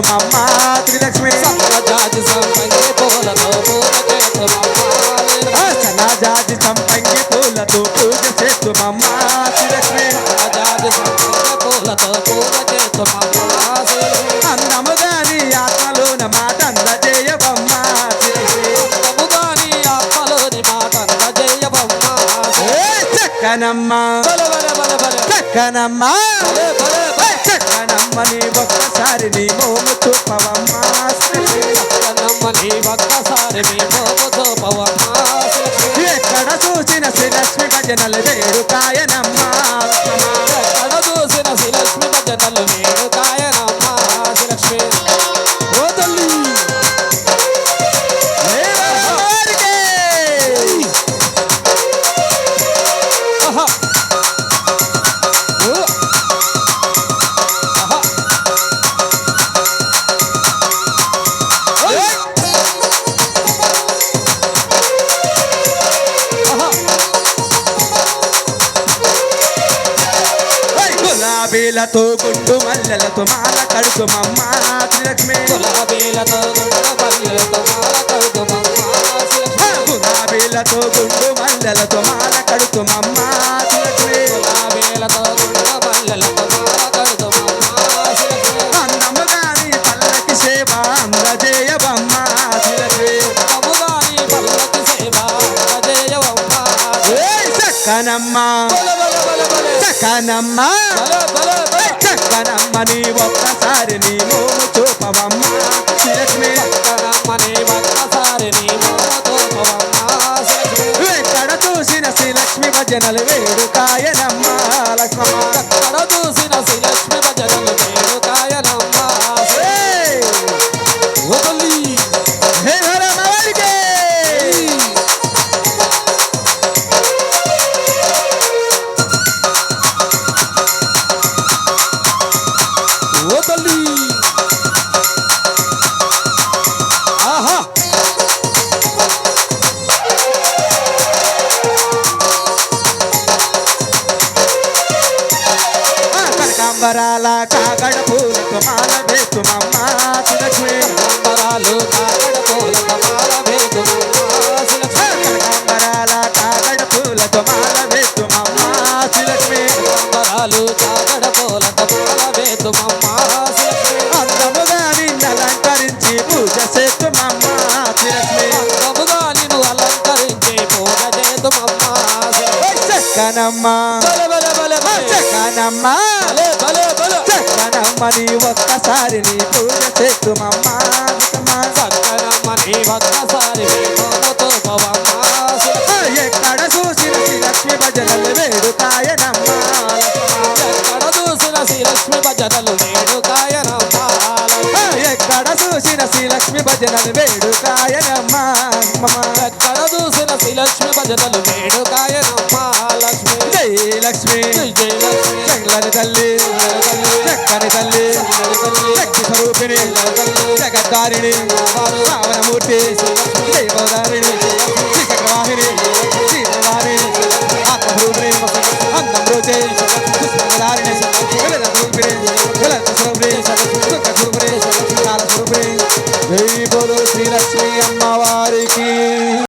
చేతుమమ్మ శ్రీలక్ష్మి జాతి సంపంగి పూలతో పూజ చేతుమమ్మ ఆ సన్నాజాజి సంపంగి పూలతో పూజ చేతుమమ్మ శ్రీలక్ష్మి జాతి సంపంగి పూలతో పూజ చేతుమమ్మ అందముగా నీ ఆత్మలోన మాట అందజేయవమ్మ. శ్రీలక్ష్మి తమ్ముగాని ఆత్మలోని మాట జయబమ్మ ఏ చక్కనమ్మ. బల బల బల బల. చక్కనమ్మ. శ్రీ లక్ష్మి భజనలు వేడుకాయనమ్మ గులాబీలతో గుండు మల్లెలతో మాల కడుతుమమ్మ శ్రీలక్ష్మి గులాబీలతో గులాబీలతో గుండు మల్లెలతో మాల కడుతుమమ్మ శ్రీలక్ష్మి గులాబీలతో గుండ పల్లెలతో మాల కడుతుమమ్మ శ్రీలక్ష్మి అందముగా చక్కనమ్మ. చక్కనమ్మ చక్కనమ్మ నీ ఒక్కసారి నీ మోము చూపవమ్మ. శ్రీలక్ష్మి కనమ్మని ఒక్కసారి నీ మోతో పవమ్మ శ్రీలక్ష్మి ఎక్కడ చూసిన శ్రీలక్ష్మి భజనలు వేడుకాయనమ్మ. కనకాంబరాల కాగడ పూలకు మాల వేస్తుమమ్మ చక్కనమ్మ బల బల బల ఆ బల చక్కనమ్మ బల బల బల చక్కనమ్మ నీ ఒక్కసారి నీ పూజ చేస్తుమమ్మ చక్కనమ్మ నీ ఒక్కసారి మోముతో పవమ్మ శ్రీలక్ష్మి ఎక్కడ చూసిన శ్రీలక్ష్మి భజనలు వేడుకాయనమ్మ. ఎక్కడ చూసిన శ్రీలక్ష్మి భజనలు వేడు కాయనమ్మ ఆ, ఎక్కడ చూసిన శ్రీలక్ష్మి భజనలు వేడుకాయనమ్మ. విజయలక్ష్మి చెంగళని తల్లి చక్కని తల్లి శక్తి స్వరూపిణి జగద్దారిణి పావనమూర్తి దేవదారిణి శ్రీచక్రవాహిని శ్రీవారిణి ఆత్మస్వరూపిణి అందం రూచే పుష్పదారిణి గలత స్వరూపిణి గలత స్వరూపిణి